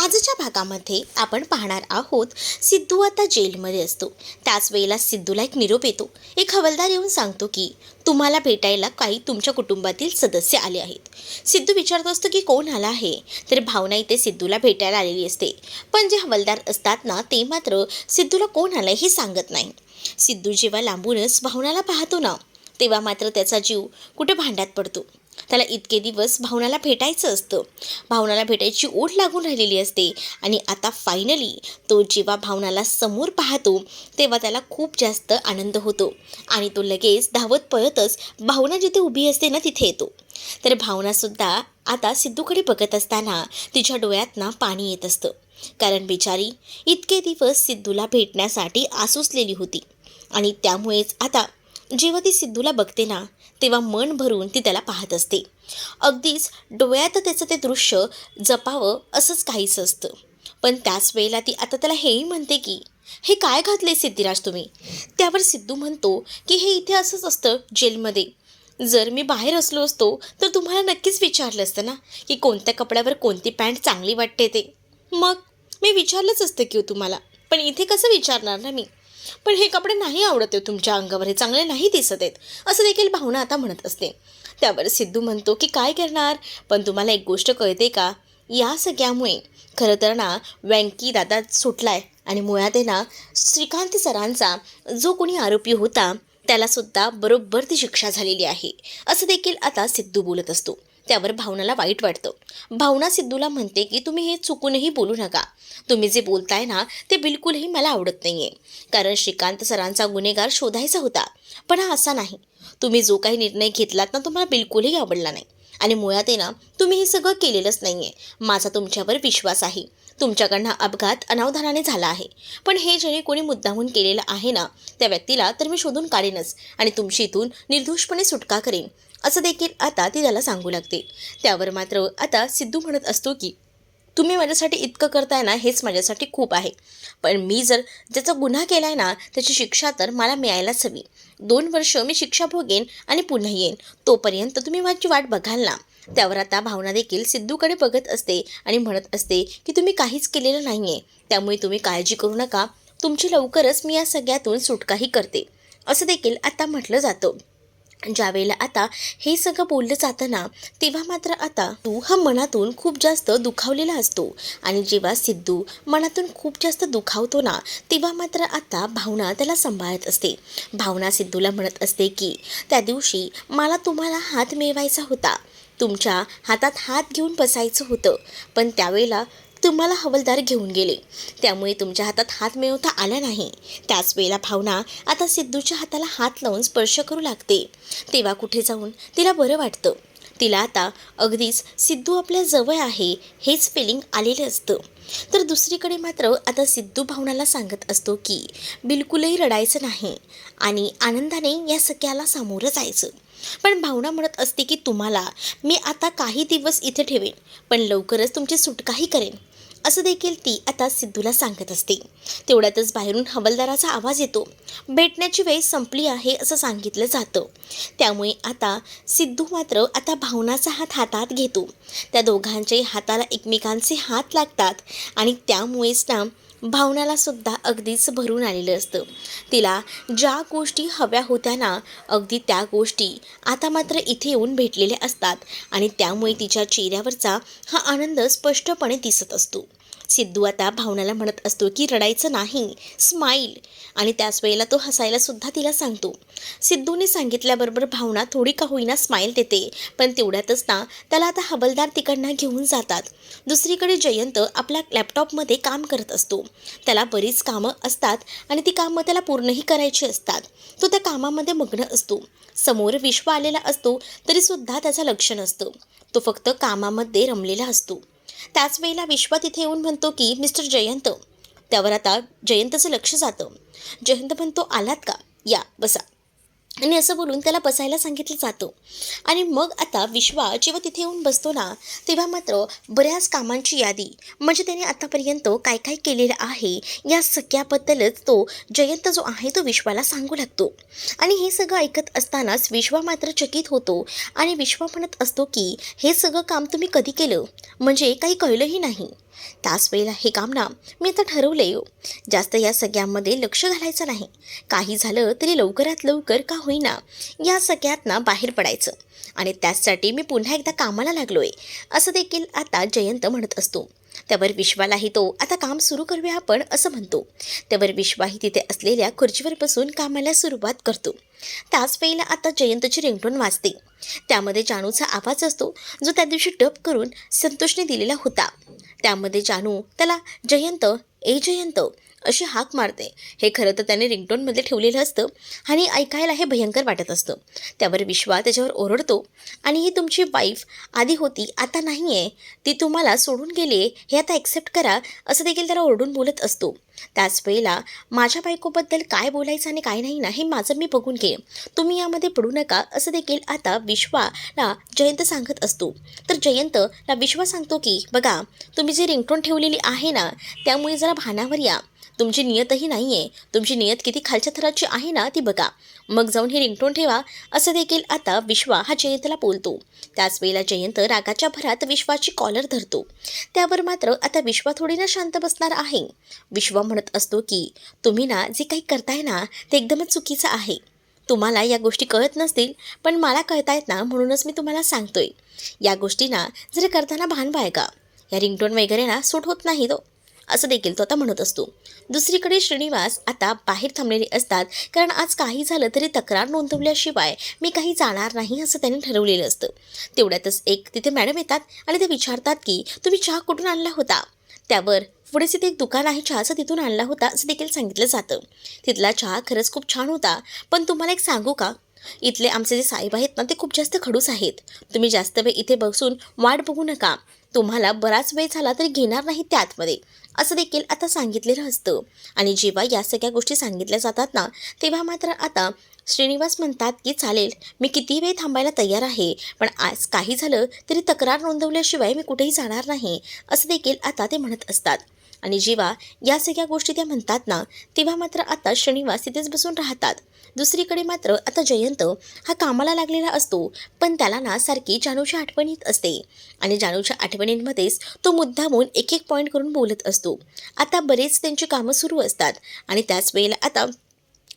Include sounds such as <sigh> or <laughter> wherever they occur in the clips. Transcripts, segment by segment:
आजच्या भागामध्ये आपण पाहणार आहोत सिद्धू आता जेलमध्ये असतो. त्याच वेळेला सिद्धूला एक निरोप येतो. एक हवलदार येऊन सांगतो की तुम्हाला भेटायला काही तुमच्या कुटुंबातील सदस्य आले आहेत. सिद्धू विचारत असतो की कोण आला आहे? तर भावना इथे सिद्धूला भेटायला आलेली असते. पण जे हवलदार असतात ना ते मात्र सिद्धूला कोण आलं हे सांगत नाही. सिद्धू जेव्हा लांबूनच भावनाला पाहतो ना तेव्हा मात्र त्याचा जीव कुठे भांड्यात पडतो. त्याला इतके दिवस भावनाला भेटायचं असतं. भावनाला भेटायची ओढ लागून राहिलेली असते. आणि आता फायनली तो जेव्हा भावनाला समोर पाहतो तेव्हा त्याला खूप जास्त आनंद होतो. आणि तो लगेच धावत पळतच भावना जिथे उभी असते ना तिथे येतो. तर भावनासुद्धा आता सिद्धूकडे बघत असताना तिच्या डोळ्यात ना पाणी येत असतं. कारण बिचारी इतके दिवस सिद्धूला भेटण्यासाठी आसुसलेली होती. आणि त्यामुळेच आता जेव्हा ती सिद्धूला बघते ना तेव्हा मन भरून ती त्याला पाहत असते. अगदीच डोळ्यात त्याचं ते दृश्य जपावं असंच काहीच असतं. पण त्याच वेळेला ती आता त्याला हेही म्हणते की हे काय घातले सिद्धिराज तुम्ही? त्यावर सिद्धू म्हणतो की हे इथे असंच असतं जेलमध्ये. जर मी बाहेर असलो असतो तर तुम्हाला नक्कीच विचारलं असतं ना की कोणत्या कपड्यावर कोणती पॅन्ट चांगली वाटते ते. मग मी विचारलंच असतं की हो तुम्हाला. पण इथे कसं विचारणार ना मी? पण हे कपडे नाही आवडत आहे तुमच्या अंगावर हे चांगले नाही दिसत आहेत. असं देखील भावना आता म्हणत असते. त्यावर सिद्धू म्हणतो की काय करणार? पण तुम्हाला एक गोष्ट कळते का? या सगळ्यामुळे खरं तर ना व्यंकी दादा सुटलाय आणि मुळात आहे ना श्रीकांत सरांचा जो कोणी आरोपी होता त्यालासुद्धा बरोबर ती शिक्षा झालेली आहे. असं देखील आता सिद्धू बोलत असतो. त्यावर भावनाला वाईट वाटतं. भावना सिद्धूला म्हणते की तुम्ही हे चुकूनही बोलू नका. तुम्ही जे बोलताय ना ते बिलकुलही मला आवडत नाही आहे कारण श्रीकांत सरांचा गुन्हेगार शोधायचा होता. पण हा असा नाही. तुम्ही जो काही निर्णय घेतलात ना तो मला बिलकुलही आवडला नाही. आणि मुळात आहे ना तुम्ही हे सगळं केलेलंच नाही आहे माझा तुमच्यावर विश्वास आहे. तुमच्याकडनं अपघात अनावधानाने झाला आहे. पण हे जेणे कोणी मुद्दाहून केलेलं आहे ना त्या व्यक्तीला तर मी शोधून काढेनच. आणि तुमची इथून निर्दोषपणे सुटका करेन. असं देखील आता ती त्याला सांगू लागते. त्यावर मात्र आता सिद्धू म्हणत असतो की तुम्ही माझ्यासाठी इतकं करताय ना हेच माझ्यासाठी खूप आहे. पण मी जर ज्याचा गुन्हा केला आहे ना त्याची शिक्षा तर मला मिळायलाच हवी. दोन वर्ष मी शिक्षा भोगेन आणि पुन्हा येईन. तोपर्यंत तुम्ही माझी वाट बघाल ना. त्यावर आता भावना देखील सिद्धूकडे बघत असते आणि म्हणत असते की तुम्ही काहीच केलेलं नाही आहे त्यामुळे तुम्ही काळजी करू नका. तुमची लवकरच मी या सगळ्यातून सुटकाही करते. असं देखील आता म्हटलं जातं. ज्यावेळेला आता हे सगळं बोललं जातं ना तेव्हा मात्र आता तू हा मनातून खूप जास्त दुखावलेला असतो. आणि जेव्हा सिद्धू मनातून खूप जास्त दुखावतो ना तेव्हा मात्र आता भावना त्याला सांभाळत असते. भावना सिद्धूला म्हणत असते की त्या दिवशी मला तुम्हाला हात मिळवायचा होता. तुमच्या हातात हात घेऊन बसायचं होतं. पण त्यावेळेला तुम्हाला हवलदार घेऊन गेले. त्यामुळे तुमच्या हातात हात मिळवता आला नाही. त्याच वेळेला भावना आता सिद्धूच्या हाताला हात लावून स्पर्श करू लागते. तेव्हा कुठे जाऊन तिला बरं वाटतं? तिला आता अगदीच सिद्धू आपल्या जवळ आहे हेच फिलिंग आलेलं असतं. तर दुसरीकडे मात्र आता सिद्धू भावनाला सांगत असतो की बिलकुलही रडायचं नाही आणि आनंदाने या सगळ्याला सामोरं जायचं. पण भावना म्हणत असते की तुम्हाला मी आता काही दिवस इथे ठेवेन पण लवकरच तुमची सुटकाही करेन. असं देखील ती आता सिद्धूला सांगत असते. तेवढ्यातच बाहेरून हवालदाराचा आवाज येतो. भेटण्याची वेळ संपली आहे असं सांगितलं जातं. त्यामुळे आता सिद्धू मात्र आता भावनाचा हात हातात घेतो. त्या दोघांच्याही हाताला एकमेकांचे हात लागतात आणि त्यामुळेच ना भावनाला सुद्धा अगदीच भरून आलेलं असतं. तिला ज्या गोष्टी हव्या होत्या ना अगदी त्या गोष्टी आता मात्र इथे येऊन भेटलेल्या असतात आणि त्यामुळे तिच्या चेहऱ्यावरचा हा आनंद स्पष्टपणे दिसत असतो. सिद्धू आता भावनाला म्हणत असतो की रडायचं नाही स्माईल आणि त्याच वेळेला तो हसायला सुद्धा तिला सांगतो. सिद्धूने सांगितल्याबरोबर भावना थोडी का होईना स्माईल देते पण तेवढ्यातच ना त्याला आता हवलदार तिकडनं घेऊन जातात. दुसरीकडे जयंत आपल्या लॅपटॉपमध्ये काम करत असतो. त्याला बरीच कामं असतात आणि ती कामं त्याला पूर्णही करायची असतात. तो त्या कामामध्ये मग्न असतो. समोर विश्व आलेला असतो तरीसुद्धा त्याचं लक्ष नसतं. तो फक्त कामामध्ये रमलेला असतो. त्याच वेळेला विश्वा तिथे येऊन म्हणतो की मिस्टर जयंत. त्यावर आता जयंतचं लक्ष जातं. जयंत म्हणतो आलात का? या बसा. आणि असं बोलून त्याला बसायला सांगितलं जातं. आणि मग आता विश्वा जेव्हा तिथे येऊन बसतो ना तेव्हा मात्र बऱ्याच कामांची यादी म्हणजे त्याने आतापर्यंत काय काय केलेलं आहे या सगळ्याबद्दलच तो जयंत जो आहे तो विश्वाला सांगू लागतो. आणि हे सगळं ऐकत असतानाच विश्वा मात्र चकित होतो. आणि विश्वा म्हणत असतो की हे सगळं काम तुम्ही कधी केलं? म्हणजे काही कळलंही नाही. त्याच वेळेला हे काम ना मी आता ठरवलं हो. जास्त या सगळ्यांमध्ये लक्ष घालायचं नाही. काही झालं तरी लवकरात लवकर का होईना या सगळ्यात ना बाहेर पडायचं. आणि त्याचसाठी मी पुन्हा एकदा कामाला लागलो आहे असं देखील आता जयंत म्हणत असतो. त्यावर विश्वालाही तो आता काम सुरू करूया आपण असं म्हणतो. त्यावर विश्वाही तिथे असलेल्या खुर्चीवर बसून कामाला सुरुवात करतो. त्याच वेळेला आता जयंतची रिंगटोन वाजते. त्यामध्ये जानूचा आवाज असतो जो त्या दिवशी टप करून संतोषने दिलेला होता. त्यामध्ये जानू त्याला जयंत ए जयंत अशी हाक मारते. हे खरं तर त्याने रिंगटोनमध्ये ठेवलेलं असतं आणि ऐकायला हे भयंकर वाटत असतं. त्यावर विश्वा त्याच्यावर ओरडतो आणि ही तुमची वाईफ आधी होती आता नाही आहे ती तुम्हाला सोडून गेली हे आता ॲक्सेप्ट करा असं देखील त्याला ओरडून बोलत असतो. त्याच वेळेला माझ्या बायकोबद्दल काय बोलायचं आणि काय नाही ना हे माझं मी बघून घे तुम्ही यामध्ये पडू नका असं देखील आता विश्वाला जयंत सांगत असतो. तर जयंतला विश्वा सांगतो की बघा तुम्ही जी रिंगटोन ठेवलेली आहे ना त्यामुळे जरा भानावर या. तुमची नियतही नाही आहे तुमची नियत किती खालच्या थराची आहे ना ती बघा. मग जाऊन ही रिंगटोन ठेवा असं देखील आता विश्वा हा जयंतला बोलतो. त्याच वेळेला जयंत रागाच्या भरात विश्वाची कॉलर धरतो. त्यावर मात्र आता विश्वा थोडी ना शांत बसणार आहे. विश्वा म्हणत असतो की तुम्ही ना जे काही करताय ना ते एकदमच चुकीचं आहे. तुम्हाला या गोष्टी कळत नसतील पण मला कळतायत ना म्हणूनच मी तुम्हाला सांगतोय. या गोष्टींना जर करताना भान बाळगा या रिंगटोन वगैरे ना सूट होत नाही तो. असं देखील तो आता म्हणत असतो. दुसरीकडे श्रीनिवास आता बाहेर थांबलेले असतात. कारण आज काही झालं तरी तक्रार नोंदवल्याशिवाय मी काही जाणार नाही असं त्यांनी ठरवलेलं असतं. तेवढ्यातच एक तिथे मॅडम येतात आणि ते विचारतात की तुम्ही चहा कुठून आणला होता? त्यावर पुढेच तिथे एक दुकान आहे चहाचं तिथून आणला होता असं देखील सांगितलं जातं. तिथला चहा खरंच खूप छान होता. पण तुम्हाला एक सांगू का? इथले आमचे जे साहेब आहेत ना ते खूप जास्त खडूस आहेत. तुम्ही जास्त वेळ इथे बसून वाट बघू नका. तुम्हाला बराच वेळ झाला तरी घेणार नाही त्या आतमध्ये असं देखील आता सांगितलेलं असतं. आणि जेव्हा या सगळ्या गोष्टी सांगितल्या जातात ना तेव्हा मात्र आता श्रीनिवास म्हणतात की चालेल मी किती वेळ थांबायला तयार आहे. पण आज काही झालं तरी तक्रार नोंदवल्याशिवाय मी कुठेही जाणार नाही. असं देखील आता ते म्हणत असतात. आणि जेव्हा या सगळ्या गोष्टी त्या म्हणतात ना तेव्हा मात्र आता श्रीनिवास तिथेच बसून राहतात. दुसरीकडे मात्र आता जयंत हा कामाला लागलेला असतो पण त्याला ना सारखी जानूची आठवण येत असते. आणि जानूच्या आठवणींमध्येच तो मुद्दामून एक एक पॉईंट करून बोलत असतो. आता बरेच त्यांची कामं सुरू असतात आणि त्याच वेळेला आता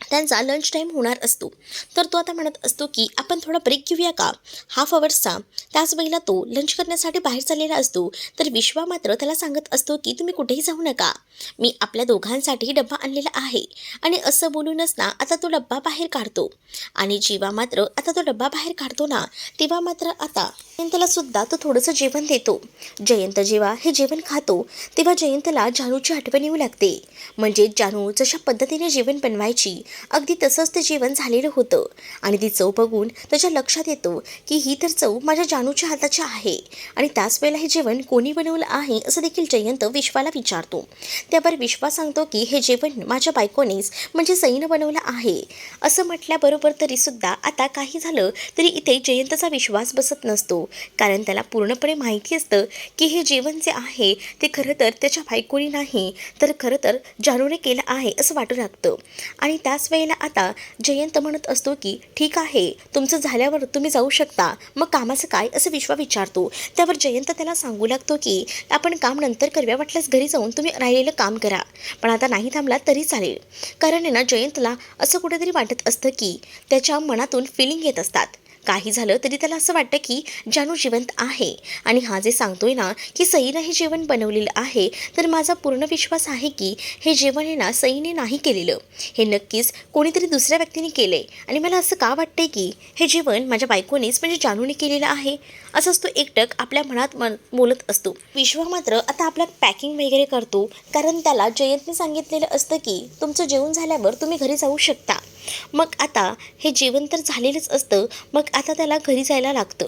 त्यांचा लंच टाईम होणार असतो. तर तो आता म्हणत असतो की आपण थोडा ब्रेक घेऊया का? हाफ अवर्सचा त्याच वेळेला तो लंच करण्यासाठी बाहेर चाललेला असतो. तर विश्वा मात्र त्याला सांगत असतो की तुम्ही कुठेही जाऊ नका. मी आपल्या दोघांसाठी डब्बा आणलेला आहे. आणि असं बोलूनच ना आता तो डब्बा बाहेर काढतो. आणि जीवा मात्र आता तो डब्बा बाहेर काढतो ना तेव्हा मात्र आता जयंतला सुद्धा तो थोडंसं जेवण देतो. जयंत जेव्हा हे जेवण खातो तेव्हा जयंतला जानूची आठवण येऊ लागते. म्हणजे जानू जशा पद्धतीने जेवण बनवायची अगदी तसंच ते जेवण झालेलं होतं. आणि ती चव बघून त्याच्या लक्षात येतो की ही तर चव माझ्या जानूच्या हाताची आहे. आणि त्याच वेळेला हे जेवण कोणी बनवलं आहे असं देखील जयंत विश्वाला विचारतो. त्यावर विश्वा सांगतो की हे जेवण माझ्या बायकोनेच म्हणजे सईनं बनवलं आहे. असं म्हटल्याबरोबर तरीसुद्धा आता काही झालं तरी इथे जयंतचा विश्वास बसत नसतो. कारण त्याला पूर्णपणे माहिती असतं की हे जेवण जे आहे ते खरं तर त्याच्या बायकोनी नाही तर खरं तर जानूने केलं आहे असं वाटू लागतं. आणि त्याच वेळेला आता जयंत म्हणत असतो की ठीक आहे तुमचं झाल्यावर तुम्ही जाऊ शकता. मग कामाचं काय? असं विश्वा विचारतो. त्यावर जयंत त्याला सांगू लागतो की आपण काम नंतर करूया. वाटल्यास घरी जाऊन तुम्ही राहिलेलं काम करा. पण आता नाही थांबला तरी चालेल. कारण ना जयंतला असं कुठेतरी वाटत असतं की त्याच्या मनातून फिलिंग येत असतात. काही झालं तरी त्याला असं वाटतं की जानू जिवंत आहे. आणि हा जे सांगतोय ना की सईनं हे जेवण बनवलेलं आहे तर माझा पूर्ण विश्वास आहे की हे जेवण हे ना सईने नाही केलेलं. हे नक्कीच कोणीतरी दुसऱ्या व्यक्तीने केलं आहे आणि मला असं का वाटतंय की हे जेवण माझ्या बायकोनेच म्हणजे जानूने केलेलं आहे? असंच तो एकटक आपल्या मनात मन बोलत असतो. विश्वा मात्र आता आपलं पॅकिंग वगैरे करतो. कारण त्याला जयंतने सांगितलेलं असतं की तुमचं जेवण झाल्यावर तुम्ही घरी जाऊ शकता. मग आता हे जेवण तर झालेलंच असतं. मग आता त्याला घरी जायला लागतं.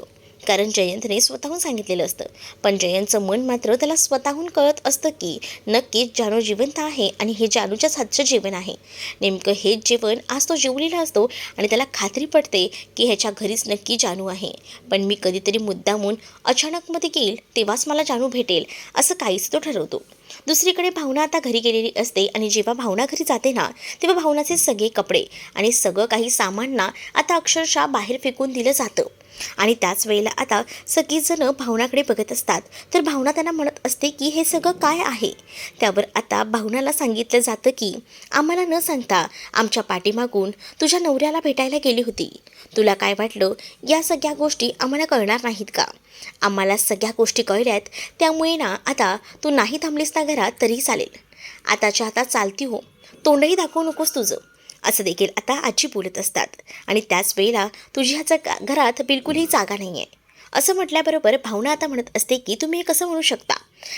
कारण जयंतने स्वतःहून सांगितलेलं असतं. पण जयंतचं मन मात्र त्याला स्वतःहून कळत असतं की नक्कीच जानू जिवंत आहे आणि हे जानूच्याच हातचं जेवण आहे. नेमकं हेच जेवण आज तो जेवलेला असतो आणि त्याला खात्री पडते की ह्याच्या घरीच नक्की जानू आहे. पण मी कधीतरी मुद्दामून अचानकमध्ये येईल तेव्हाच मला जानू भेटेल असं काहीच तो ठरवतो. दुसरीकडे भावना आता घरी गेलेली असते आणि जेव्हा भावना घरी जाते ना तेव्हा भावनाचे सगळे कपडे आणि सगळं काही सामान ना आता अक्षरशः बाहेर फेकून दिलं जातं. आणि त्याच वेळेला आता सगळीजणं भावनाकडे बघत असतात. तर भावना त्यांना म्हणत असते की हे सगळं काय आहे? त्यावर आता भावनाला सांगितलं जातं की आम्हाला न सांगता आमच्या पाठीमागून तुझ्या नवऱ्याला भेटायला गेली होती. तुला काय वाटलं? या सगळ्या गोष्टी आम्हाला कळणार नाहीत का? आम्हाला सगळ्या गोष्टी कळल्यात. त्यामुळे ना आता तू नाही थांबलीस ना घरात तरी चालेल. आताच्या आता चालती हो. तोंडही दाखवू नकोस तुझं. असं देखील आता आजी बोलत असतात. आणि त्याच वेळेला तुझी ह्याचा घरात बिलकुलही जागा नाही आहे असं म्हटल्याबरोबर भावना आता म्हणत असते की तुम्ही हे कसं म्हणू शकता?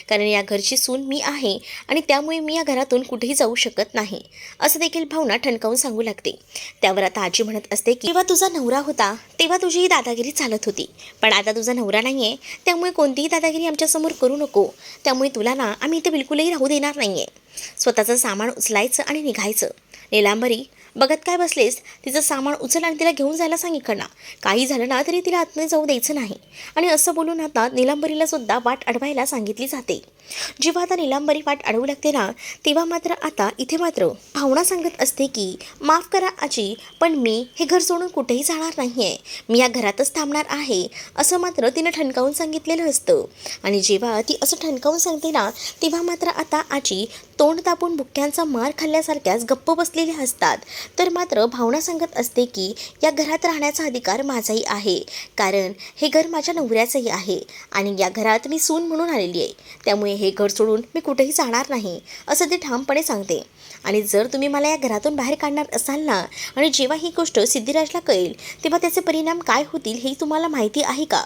कारण या घरची सून मी आहे आणि त्यामुळे मी या घरातून कुठेही जाऊ शकत नाही. असं देखील भावना ठणकावून सांगू लागते. त्यावर आता आजी म्हणत असते की जेव्हा तुझा नवरा होता तेव्हा तुझी ही दादागिरी चालत होती. पण आता तुझा नवरा नाही आहे त्यामुळे कोणतीही दादागिरी आमच्यासमोर करू नको. त्यामुळे तुला ना आम्ही इथे बिलकुलही राहू देणार नाही आहे स्वतःचं सामान उचलायचं आणि निघायचं. निलांबरी बघत काय बसलेस? तिचं सामान उचल आणि तिला घेऊन जायला सांगितलं ना काही झालं ना तरी तिला आतमध्ये जाऊ द्यायचं नाही. आणि असं बोलून आता निलांबरीला सुद्धा वाट अडवायला सांगितली जाते. जेव्हा आता निलांबरी वाट अडवू लागते ना तेव्हा मात्र आता इथे मात्र भावना सांगत असते की माफ करा आजी पण मी हे घर सोडून कुठेही जाणार नाही आहे मी या घरातच थांबणार आहे. असं मात्र तिनं ठणकावून सांगितलेलं असतं. आणि जेव्हा ती असं ठणकावून सांगते ना तेव्हा मात्र आता आजी तोंड तापून बुक्क्यांचा मार खाल्ल्यासारख्याच गप्प बसलेल्या असतात तर मात्र भावना सांगत असते की या घरात राहण्याचा अधिकार माझाही आहे. कारण हे घर माझ्या नवऱ्याचंही आहे आणि या घरात मी सून म्हणून आलेली आहे. त्यामुळे हे घर सोडून मी कुठेही जाणार नाही असं ते ठामपणे सांगते. आणि जर तुम्ही मला या घरातून बाहेर काढणार असाल ना आणि जेव्हा ही गोष्ट सिद्धिराजला कळेल तेव्हा त्याचे परिणाम काय होतील हे तुम्हाला माहिती आहे का?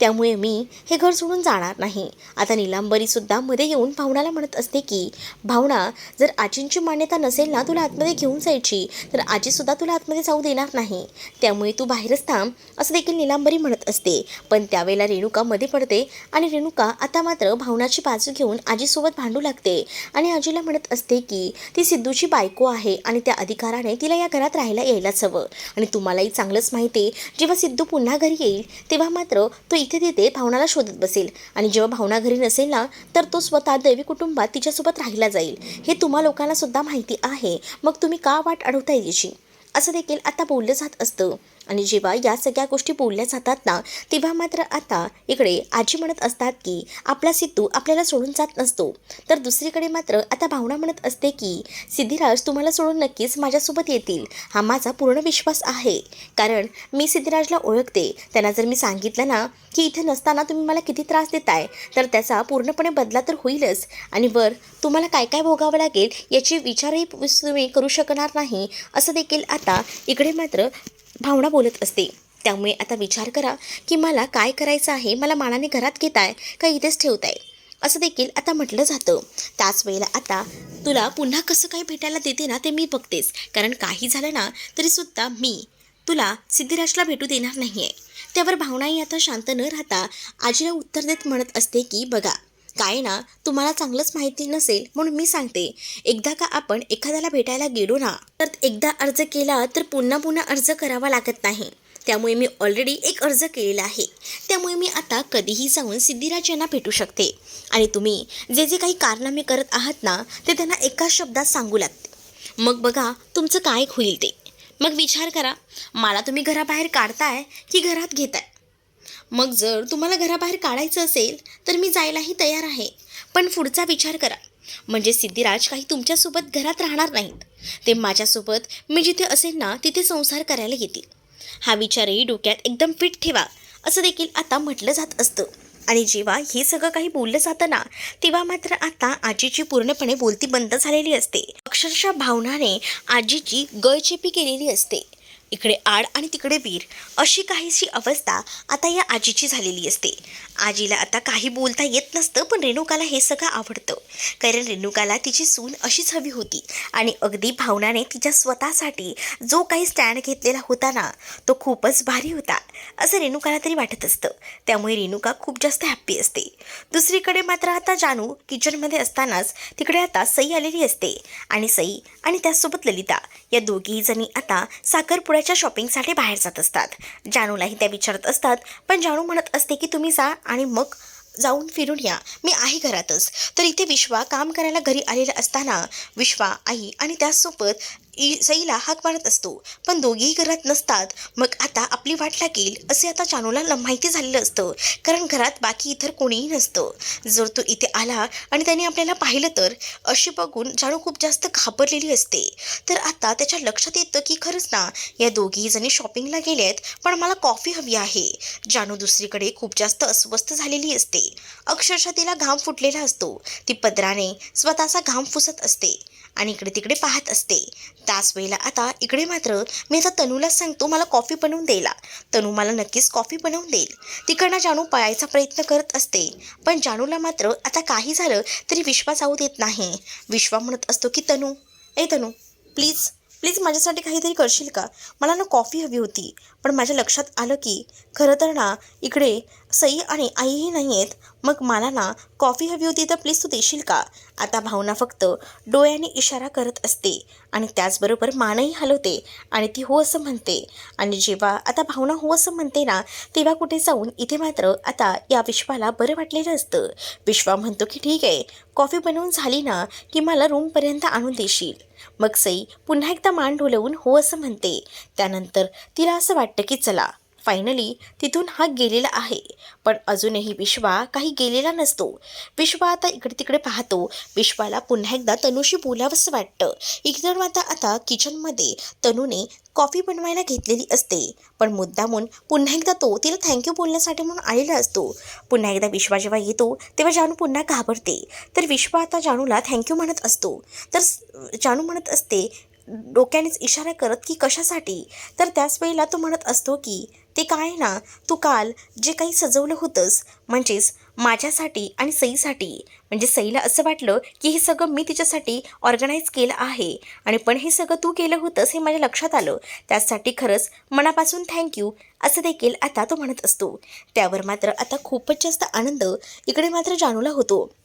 त्यामुळे मी हे घर सोडून जाणार नाही. आता निलांबरीसुद्धा मध्ये येऊन भावनाला म्हणत असते की भावना जर आजींची मान्यता नसेल ना तुला आतमध्ये घेऊन जायची तर आजीसुद्धा तुला आतमध्ये जाऊ देणार नाही. त्यामुळे तू बाहेरच थांब असं देखील निलांबरी म्हणत असते. पण त्यावेळेला रेणुका मध्ये पडते आणि रेणुका आता मात्र भावनाची बाजू घेऊन आजीसोबत भांडू लागते. आणि आजीला म्हणत असते की ती सिद्धूची बायको आहे आणि त्या अधिकाराने तिला या घरात राहायला यायलाच हवं. आणि तुम्हालाही चांगलंच माहिती आहे जेव्हा सिद्धू पुन्हा घरी येईल तेव्हा मात्र तो इथे तिथे भावनाला शोधत बसेल. आणि जेव्हा भावना घरी नसेल ना तर तो स्वतः दैवी कुटुंबात तिच्यासोबत राहिला जाईल. हे तुम्हा लोकांना सुद्धा माहिती आहे. मग तुम्ही का वाट अडवताय याची असं देखील आता बोललं जात असतं. आणि जेव्हा या सगळ्या गोष्टी बोलल्या जातात ना तेव्हा मात्र आता इकडे आजी म्हणत असतात की आपला सिद्धू आपल्याला सोडून जात नसतो. तर दुसरीकडे मात्र आता भावना म्हणत असते की सिद्धिराज तुम्हाला सोडून नक्कीच माझ्यासोबत येतील. हा माझा पूर्ण विश्वास आहे. कारण मी सिद्धिराजला ओळखते. त्यांना जर मी सांगितलं ना की इथे नसताना तुम्ही मला किती त्रास देताय तर त्याचा पूर्णपणे बदला तर होईलच. आणि वर तुम्हाला काय काय भोगावं लागेल याची विचारही तुम्ही करू शकणार नाही असं देखील आता इकडे मात्र भावना बोलत असते. त्यामुळे आता विचार करा की मला काय करायचं आहे? मला मानाने घरात घेताय का इथेच ठेवताय? असं देखील आता म्हटलं जातं. त्याच वेळेला आता तुला पुन्हा कसं काय भेटायला देते ना ते मी बघतेच. कारण काही झालं ना तरीसुद्धा मी तुला सिद्धिराजला भेटू देणार नाही आहे त्यावर भावनाही आता शांत न राहता आजीला उत्तर देत म्हणत असते की बघा काय ना तुम्हाला चांगलंच माहिती नसेल म्हणून मी सांगते. एकदा का आपण एखाद्याला भेटायला गेलो ना तर एकदा अर्ज केला तर पुन्हा पुन्हा अर्ज करावा लागत नाही. त्यामुळे मी ऑलरेडी एक अर्ज केलेला आहे. त्यामुळे मी आता कधीही जाऊन सिद्धिराज यांना भेटू शकते. आणि तुम्ही जे जे काही कारनामे करत आहात ना ते त्यांना एका शब्दात सांगू लागते. मग बघा तुमचं काय होईल ते. मग विचार करा मला तुम्ही घराबाहेर काढताय की घरात घेताय? मग जर तुम्हाला घराबाहेर काढायचं असेल तर मी जायलाही तयार आहे. पण पुढचा विचार करा. म्हणजे सिद्धिराज काही तुमच्यासोबत घरात राहणार नाहीत. ते माझ्यासोबत मी जिथे असेल ना तिथे संसार करायला येतील. हा विचारही डोक्यात एकदम फिट ठेवा असं देखील आता म्हटलं जात असतं. आणि जेव्हा हे सगळं काही बोललं जातं ना तेव्हा मात्र आता आजीची पूर्णपणे बोलती बंद झालेली असते. अक्षरशः भावनाने आजीची गळचेपी केलेली असते. इकडे आड आणि तिकडे वीर अशी काहीशी अवस्था आता या आजीची झालेली असते. आजीला आता काही बोलता येत नसतं पण रेणुकाला हे सगळं आवडतं. कारण रेणुकाला तिची सून अशीच हवी होती आणि अगदी भावनाने तिच्या स्वतःसाठी जो काही स्टँड घेतलेला होता ना तो खूपच भारी होता असं रेणुकाला तरी वाटत असतं. त्यामुळे रेणुका खूप जास्त हॅप्पी असते. दुसरीकडे मात्र आता जानू किचनमध्ये असतानाच तिकडे आता सई आलेली असते आणि सई आणि त्यासोबत ललिता या दोघीही जणी आता साखरपुड्याच्या शॉपिंगसाठी बाहेर जात असतात. जानूलाही त्या विचारत असतात पण जानू म्हणत असते की तुम्ही जा आणि मग जाऊन फिरून या. मी आहे घरातच. तर इथे विश्वा काम करायला घरी आलेला असताना विश्वा आई आणि त्याचसोबत सईला हाक मारत असतो. पण दोघेही घरात नसतात. मग आता आपली वाट लागेल असे आता जानूला माहिती झालेलं असतं. कारण घरात बाकी इतर कोणीही नसतं. जर तो इथे आला आणि त्याने आपल्याला पाहिलं तर अशी बघून जानू खूप जास्त घाबरलेली असते. तर आता त्याच्या लक्षात येतं की खरंच ना या दोघी जणी शॉपिंगला गेल्यात पण मला कॉफी हवी आहे. जानू दुसरीकडे खूप जास्त अस्वस्थ झालेली असते. अक्षरशः तिला घाम फुटलेला असतो. ती पदराने स्वतःचा घाम फुसत असते. आणि इकडे तिकडे पाहत असते. त्याच वेळेला आता इकडे मात्र मी आता तनूलाच सांगतो मला कॉफी बनवून द्यायला तनू मला नक्कीच कॉफी बनवून देईल. तिकडनं जानू पळायचा प्रयत्न करत असते. पण जानूला मात्र आता काही झालं तरी विश्वा जाऊ देत नाही. विश्वा म्हणत असतो की तनू ए तनू प्लीज प्लीज माझ्यासाठी काहीतरी करशील का? मला ना कॉफी हवी होती. पण माझ्या लक्षात आलं की खरं तर ना इकडे सई आणि आईही नाही आहेत मग मला ना कॉफी हवी होती तर प्लीज तू देशील का? आता भावना फक्त डोळ्याने इशारा करत असते आणि त्याचबरोबर मानही हलवते आणि ती हो असं म्हणते. आणि जेव्हा आता भावना हो असं म्हणते ना तेव्हा कुठे जाऊन इथे मात्र आता या विश्वाला बरं वाटलेलं असतं. विश्वा म्हणतो की ठीक आहे कॉफी बनवून झाली ना की मला रूमपर्यंत आणून देशील. मग सई पुन्हा एकदा मान डोलवून हो असं म्हणते. त्यानंतर तिला असं वाटतं की चला फायनली तिथून हा गेलेला आहे. पण अजूनही विश्वा काही गेलेला नसतो. विश्वा आता इकडे तिकडे पाहतो. विश्वाला पुन्हा एकदा तनुशी बोलावंसं वाटतं. इकडे आता आता किचनमध्ये तनूने कॉफी बनवायला घेतलेली असते. पण मुद्दामून पुन्हा एकदा तो तिला थँक्यू बोलण्यासाठी म्हणून आलेला असतो. पुन्हा एकदा विश्वा जेव्हा येतो तेव्हा जानू पुन्हा घाबरते. तर विश्वा आता जानूला थँक्यू म्हणत असतो. तर जानू म्हणत असते डोक्यानेच इशारा करत की कशासाठी? तर त्याच वेळेला तो म्हणत असतो की ते काय ना? तू काल जे काही सजवलं होतंस म्हणजेच माझ्यासाठी आणि सईसाठी. म्हणजे सईला असं वाटलं की हे सगळं मी तिच्यासाठी ऑर्गनाईज केलं आहे. आणि पण हे सगळं तू केलं होतंस हे माझ्या लक्षात आलं. त्यासाठी खरंच मनापासून थँक्यू असं देखील आता तो म्हणत असतो. त्यावर मात्र आता खूपच जास्त आनंद इकडे मात्र जानूला होतो.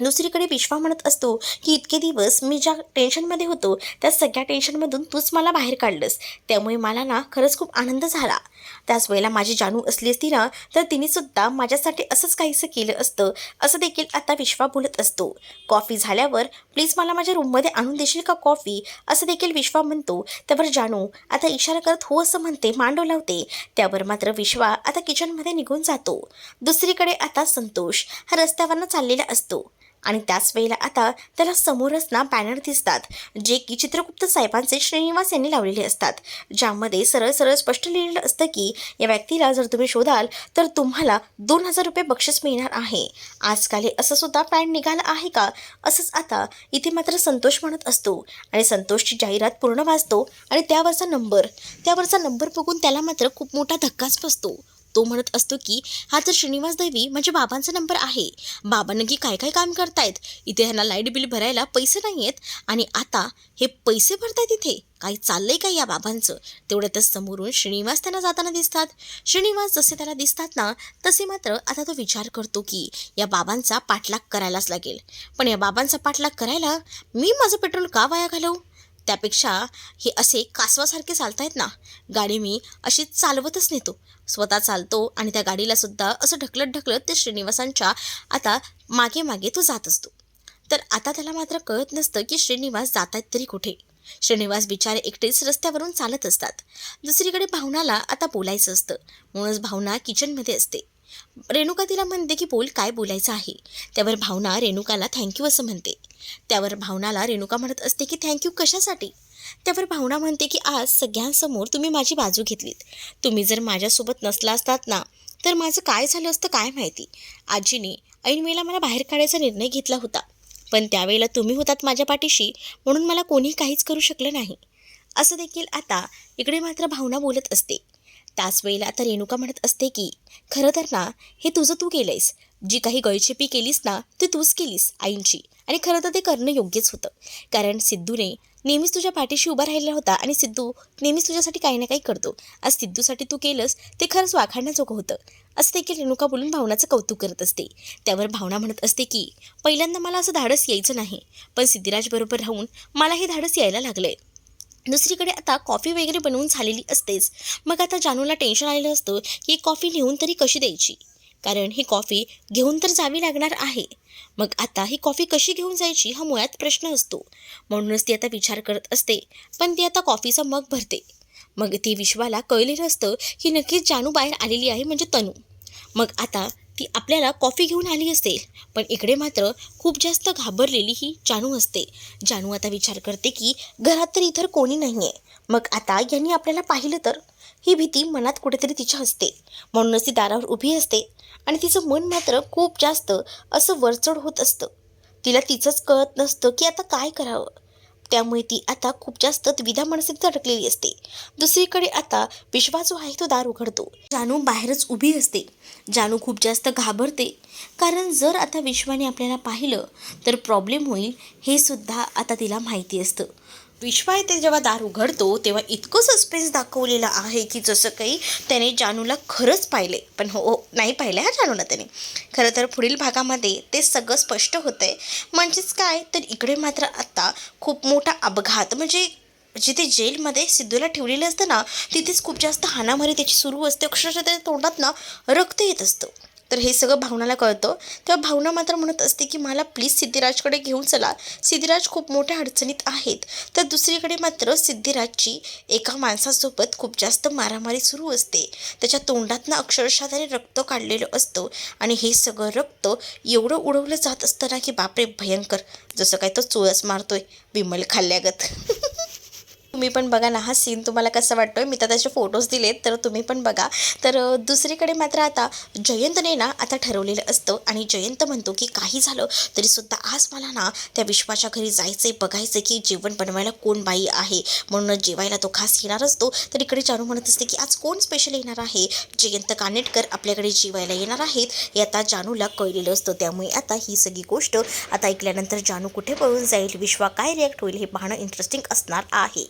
दुसरीकडे विश्वा म्हणत असतो की इतके दिवस मी ज्या टेन्शनमध्ये होतो त्या सगळ्या टेन्शनमधून तूच मला बाहेर काढलंस. त्यामुळे मला ना खरंच खूप आनंद झाला. त्याच वेळेला माझी जानू असली असती ना तर तिने सुद्धा माझ्यासाठी असंच काहीसं केलं असतं असं देखील आता विश्वा बोलत असतो. कॉफी झाल्यावर प्लीज मला माझ्या रूममध्ये आणून देशील का कॉफी? असं देखील विश्वा म्हणतो. त्यावर जानू आता इशारा करत हो असं म्हणते मांडव लावते. त्यावर मात्र विश्वा आता किचनमध्ये निघून जातो. दुसरीकडे आता संतोष हा रस्त्यावरनं चाललेला असतो. आणि त्याच वेळेला आता त्याला समोरच ना बॅनर दिसतात जे की चित्रगुप्त साहेबांचे श्रीनिवास यांनी लावलेले असतात. ज्यामध्ये सरळ सरळ स्पष्ट लिहिलेलं असतं की या व्यक्तीला जर तुम्ही शोधाल तर तुम्हाला दोन हजार रुपये बक्षीस मिळणार आहे. आजकाल असं सुद्धा पॅन निघालं आहे का? असंच आता इथे मात्र संतोष म्हणत असतो. आणि संतोषची जाहिरात पूर्ण वाचतो आणि त्यावरचा नंबर त्यावरचा नंबर बघून त्याला मात्र खूप मोठा धक्काच बसतो. तो म्हणत असतो की हा तर श्रीनिवास देवी म्हणजे बाबांचा नंबर आहे. बाबा नक्की काय काय काम करतायत? इथे ह्यांना लाइट बिल भरायला पैसे नाही आहेत आणि आता हे पैसे भरतायत इथे. काही चाललंय का या बाबांचं? तेवढ्यातच समोरून श्रीनिवास त्यांना जाताना दिसतात. श्रीनिवास जसे त्याला दिसतात ना तसे मात्र आता तो विचार करतो की या बाबांचा पाठलाग करायलाच लागेल. पण या बाबांचा पाठलाग करायला मी माझं पेट्रोल का वाया घालवू? त्यापेक्षा हे असे कासवासारखे चालतायत ना गाडी मी अशी चालवतच नेतो. स्वतः चालतो आणि त्या गाडीलासुद्धा असं ढकलत ढकलत ते श्रीनिवासांच्या आता मागे मागे तो जात असतो. तर आता त्याला मात्र कळत नसतं की श्रीनिवास जात आहेत तरी कुठे. श्रीनिवास बिचारे एकटेच रस्त्यावरून चालत असतात. दुसरीकडे भावनाला आता बोलायचं असतं. म्हणूनच भावना किचनमध्ये असते. रेणुका तिला म्हणते की बोल काय बोलायचं आहे? त्यावर भावना रेणुकाला थँक्यू असं म्हणते. त्यावर भावनाला रेणुका म्हणत असते की थँक्यू कशासाठी? त्यावर भावना म्हणते की आज सगळ्यांसमोर तुम्ही माझी बाजू घेतलीत. तुम्ही जर माझ्यासोबत नसला असतात ना तर माझं काय झालं असतं काय माहिती? आजीने ऐनवेळेला मला बाहेर काढायचा निर्णय घेतला होता. पण त्यावेळेला तुम्ही होतात माझ्या पाठीशी म्हणून मला कोणी काहीच करू शकलं नाही. असं देखील आता इकडे मात्र भावना बोलत असते. त्याच वेळेला आता रेणुका म्हणत असते की खरं तर ना हे तुझं तू केलंयस. जी काही गळछेपी केलीस ना ती तूच केलीस आईंची. आणि खरं तर ते करणं योग्यच होतं. कारण सिद्धूने नेहमीच तुझ्या पाठीशी उभा राहिलेला होता आणि सिद्धू नेहमीच तुझ्यासाठी काही ना काही करतो. आज सिद्धूसाठी तू केलंस ते खरंच वाखाणण्याजोगं होतं. असं देखील रेणुका बोलून भावनाचं कौतुक करत असते. त्यावर भावना म्हणत असते की पहिल्यांदा मला असं धाडस यायचं नाही. पण सिद्धिराजबरोबर राहून मला हे धाडस यायला लागलं आहे दुसरीकडे आता कॉफी वगैरे बनवून झालेली असतेच. मग आता जानूला टेन्शन आलेलं असतं की कॉफी लिहून तरी कशी द्यायची? कारण ही कॉफी घेऊन तर जावी लागणार आहे. मग आता ही कॉफी कशी घेऊन जायची हा मुळात प्रश्न असतो. म्हणूनच ती आता विचार करत असते पण ती आता कॉफीचा मग भरते. मग ती विश्वाला कळलेलं असतं की नक्कीच जानू बाहेर आलेली आहे म्हणजे तनू. मग आता ती आपल्याला कॉफी घेऊन आली असेल. पण इकडे मात्र खूप जास्त घाबरलेली ही जानू असते. जानू आता विचार करते की घरात तर इतर कोणी नाही आहे मग आता यांनी आपल्याला पाहिलं तर? ही भीती मनात कुठेतरी तिच्या असते. म्हणूनच ती दारावर उभी असते आणि तिचं मन मात्र खूप जास्त असं वरचढ होत असतं. तिला तिचंच कळत नसतं की आता काय करावं. त्यामुळे ती आता खूप जास्त द्विधा मनस्थितीत अडकलेली असते. दुसरीकडे आता विश्वा जो आहे तो दार उघडतो. जानू बाहेरच उभी असते. जानू खूप जास्त घाबरते. कारण जर आता विश्वाने आपल्याला पाहिलं तर प्रॉब्लेम होईल हे सुद्धा आता तिला माहिती असतं. विश्वा येथे जेव्हा दार उघडतो तेव्हा इतकं सस्पेन्स दाखवलेलं आहे की जसं काही त्याने जानूला खरंच पाहिले. पण हो हो नाही पाहिलं हा जानूला त्याने. खरं तर पुढील भागामध्ये ते सगळं स्पष्ट होतं आहे म्हणजेच काय? तर इकडे मात्र आत्ता खूप मोठा अपघात म्हणजे जिथे जेलमध्ये सिद्धूला ठेवलेलं असतं ना तिथेच खूप जास्त हाणामारी त्याची सुरू असते. अक्षरशः त्याच्या तोंडात ना रक्त येत असतं. तर हे सगळं भावनाला कळतं. तेव्हा भावना मात्र म्हणत असते की मला प्लीज सिद्धिराजकडे घेऊन चला. सिद्धिराज खूप मोठ्या अडचणीत आहेत. तर दुसरीकडे मात्र सिद्धिराजची एका माणसासोबत खूप जास्त मारामारी सुरू असते. त्याच्या तोंडातनं अक्षरशः त्याने रक्त काढलेलं असतं आणि हे सगळं रक्त एवढं उडवलं जात असतं ना की बापरे भयंकर. जसं काय तो चोळस मारतोय विमल खाल्ल्यागत. <laughs> तुम्ही पण बघा ना हा सीन तुम्हाला कसा वाटतोय? मी तर त्याचे फोटोज दिलेत तर तुम्ही पण बघा. तर दुसरीकडे मात्र आता जयंतने ना आता ठरवलेलं असतं आणि जयंत म्हणतो की काही झालं तरीसुद्धा आज मला ना त्या विश्वाच्या घरी जायचं बघायचं की जेवण बनवायला कोण बाई आहे. म्हणून जेवायला तो खास येणार असतो. तर इकडे जानू म्हणत असते की आज कोण स्पेशल येणार आहे? जयंत कानेटकर आपल्याकडे जेवायला येणार आहेत. हे आता जानूला कळलेलं असतं. त्यामुळे आता ही सगळी गोष्ट आता ऐकल्यानंतर जानू कुठे पळून जाईल? विश्वा काय रिॲक्ट होईल? हे पाहणं इंटरेस्टिंग असणार आहे.